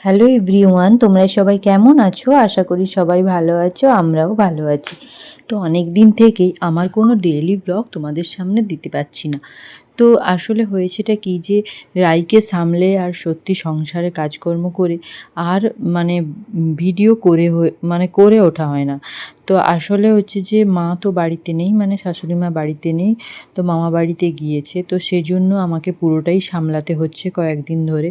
Hello everyone তোমরা সবাই কেমন আছো? আশা করি সবাই ভালো আছো, আমরাও ভালো আছি। তো অনেক দিন থেকেই আমার কোনো ডেইলি ব্লগ তোমাদের সামনে দিতে পারছি না। তো আসলে হয়েছেটা কি যে রাইকে সামলে আর সত্যি সংসারে কাজকর্ম করে আর মানে ভিডিও করে মানে করে ওঠা হয় না। তো আসলে হচ্ছে যে, মা তো বাড়িতে নেই মানে শাশুড়ি মা বাড়িতে নেই, তো মামা বাড়িতে গিয়েছে, তো সেজন্য আমাকে পুরোটাই সামলাতে হচ্ছে কয়েকদিন ধরে।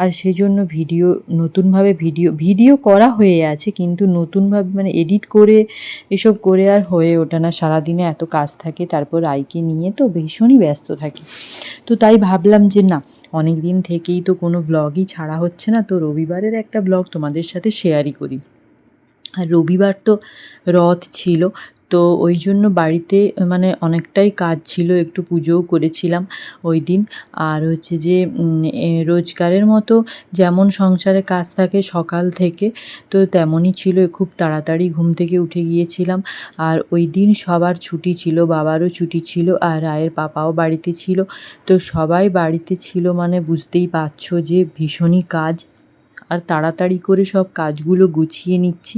আর সেজন্য ভিডিও, নতুনভাবে ভিডিও ভিডিও করা হয়ে আছে, কিন্তু নতুনভাবে মানে এডিট করে এসব করে আর হয়ে ওঠে না। সারাদিনে এত কাজ থাকে, তারপর আইকে নিয়ে তো ভীষণই ব্যস্ত থাকি। তো তাই ভাবলাম যে না অনেক দিন থেকেই তো কোনো ব্লগই ছাড়া হচ্ছে না, তো রবিবারের একটা ব্লগ তোমাদের সাথে শেয়ারই করি। আর রবিবার তো রথ ছিল তো ওই জন্য বাড়িতে মানে অনেকটাই কাজ ছিল, একটু পুজোও করেছিলাম ওই দিন। আর হচ্ছে যে রোজগারের মতো যেমন সংসারে কাজ থাকে সকাল থেকে, তো তেমনই ছিল। খুব তাড়াতাড়ি ঘুম থেকে উঠে গিয়েছিলাম। আর ওই দিন সবার ছুটি ছিল, বাবারও ছুটি ছিল, আর রায়ের পাপাও বাড়িতে ছিল। তো সবাই বাড়িতে ছিল মানে বুঝতেই পারছ যে ভীষণই কাজ। আর তাড়াতাড়ি করে সব কাজগুলো গুছিয়ে নিচ্ছি।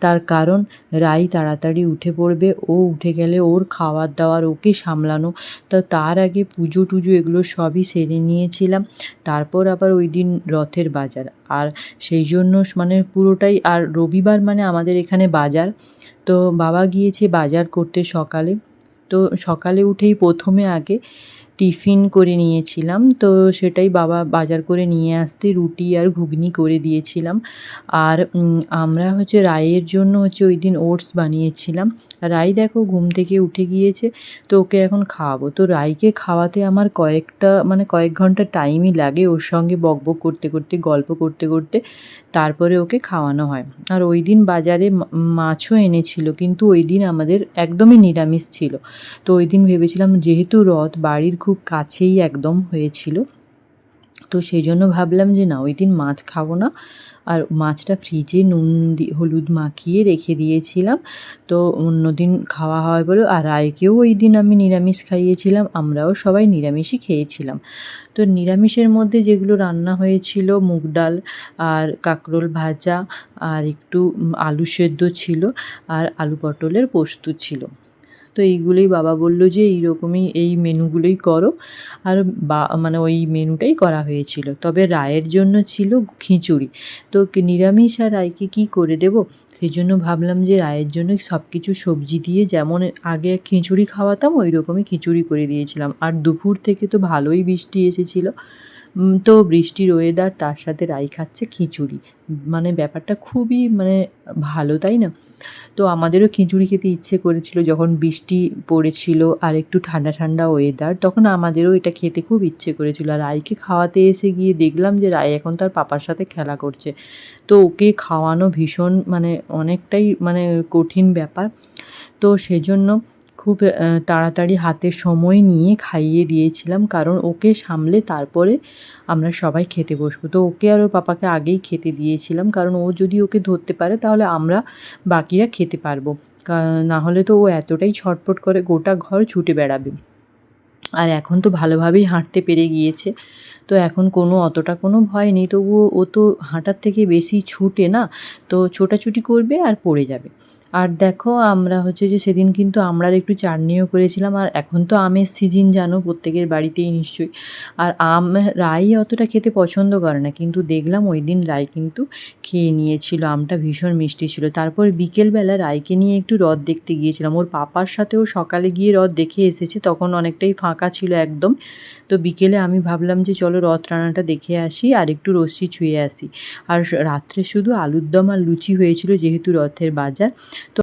তার কারণ রাই তাড়াতাড়ি উঠে পড়বে, ও উঠে গেলে ওর খাওয়ার দাওয়ার ওকে সামলানো। তো তার আগে পুজো টুজো এগুলো সবই সেরে নিয়েছিলাম। তারপর আবার ওই দিন রথের বাজার। আর সেই জন্য মানে পুরোটাই, আর রবিবার মানে আমাদের এখানে বাজার। তো বাবা গিয়েছে বাজার করতে সকালে। তো সকালে উঠেই প্রথমে আগে টিফিন করে নিয়েছিলাম। তো সেটাই বাবা বাজার করে নিয়ে আসতে রুটি আর ঘুগনি করে দিয়েছিলাম। আর আমরা হচ্ছে রায়ের জন্য হচ্ছে ওই দিন ওটস বানিয়েছিলাম। রাই দেখো ঘুম থেকে উঠে গিয়েছে, তো ওকে এখন খাওয়াবো। তো রাইকে খাওয়াতে আমার কয়েকটা মানে কয়েক ঘণ্টা টাইমই লাগে ওর সঙ্গে বকবক করতে করতে, গল্প করতে করতে। তারপরে ওকে খাওয়ানো হয়। আর ওই দিন বাজারে মাছও এনেছিল, কিন্তু ওই দিন আমাদের একদমই নিরামিষ ছিল। তো ওই দিন ভেবেছিলাম যেহেতু রথ বাড়ির খুব কাছেই একদম হয়েছিল। তো সেই জন্য ভাবলাম যে, না, ওই দিন মাছ খাব না। আর মাছটা ফ্রিজে নুন হলুদ মাখিয়ে রেখে দিয়েছিলাম। তো অন্যদিন খাওয়া হয় বলে আর রায়কেও ওই দিন আমি নিরামিষ খাইয়েছিলাম, আমরাও সবাই নিরামিষই খেয়েছিলাম। তো নিরামিষের মধ্যে যেগুলো রান্না হয়েছিল, মুগ ডাল আর কাঁকরোল ভাজা আর একটু আলু সেদ্ধ ছিল আর আলু পটলের পোস্ত ছিল। তো এইগুলোই বাবা বলল যে এইরকমই এই মেনুগুলোই করো। আর বা মানে ওই মেনুটাই করা হয়েছিল। তবে রায়ের জন্য ছিল খিচুড়ি। তো নিরামিষ আর রায়কে কী করে দেব? সেই জন্য ভাবলাম যে রায়ের জন্য সব কিছু সবজি দিয়ে যেমন আগে খিচুড়ি খাওয়াতাম ওই রকমই খিচুড়ি করে দিয়েছিলাম। আর দুপুর থেকে তো ভালোই বৃষ্টি এসেছিল। তো বৃষ্টির ওয়েদার তার সাথে রাই খাচ্ছে খিচুড়ি। মানে ব্যাপারটা খুবই মানে ভালো, তাই না? তো আমাদেরও খিচুড়ি খেতে ইচ্ছে করেছিল, যখন বৃষ্টি পড়েছিল আর একটু ঠান্ডা ঠান্ডা ওয়েদার তখন আমাদেরও এটা খেতে খুব ইচ্ছে করেছিল। আর রাইকে খাওয়াতে এসে গিয়ে দেখলাম যে রাই এখন তার পাপার সাথে খেলা করছে। তো ওকে খাওয়ানো ভীষণ মানে অনেকটাই মানে কঠিন ব্যাপার। তো সেজন্য খুব তাড়াতাড়ি হাতে সময় নিয়ে খাইয়ে দিয়েছিলাম। কারণ ওকে সামলে তারপরে আমরা সবাই খেতে বসবো। তো ওকে আর ওর পাপাকে আগেই খেতে দিয়েছিলাম। কারণ ও যদি ওকে ধরতে পারে, তাহলে আমরা বাকিরা খেতে পারব। না হলে তো ও এতটাই ছটফট করে গোটা ঘর ছুটে বেড়াবে। আর এখন তো ভালোভাবেই হাঁটতে পেরে গিয়েছে। তো এখন কোনো, অতটা কোনো ভয় নেই। তবুও ও তো হাঁটার থেকে বেশি ছুটে না। তো ছোটাছুটি করবে আর পড়ে যাবে। আর দেখো, আমরা হচ্ছে যে সেদিন কিন্তু আমরা একটু চাটনিও করেছিলাম, আর এখন তো আমের সিজন জানো, প্রত্যেকের বাড়িতেই নিশ্চয়ই। আর আম, রাই অতটা খেতে পছন্দ করে না, কিন্তু দেখলাম ওই দিন রাই কিন্তু খেয়ে নিয়েছিল, আমটা ভীষণ মিষ্টি ছিল। তারপর বিকেলবেলা রাইকে নিয়ে একটু রথ দেখতে গিয়েছিলাম। ওর পাপার সাথেও সকালে গিয়ে রথ দেখে এসেছে, তখন অনেকটাই ফাঁকা ছিল একদম। তো বিকেলে আমি ভাবলাম যে চলো রথ রান্নাটা দেখে আসি, আর একটু রশ্মি ছুঁয়ে আসি। আর রাত্রে শুধু আলুর দম আর লুচি হয়েছিল, যেহেতু রথের বাজার।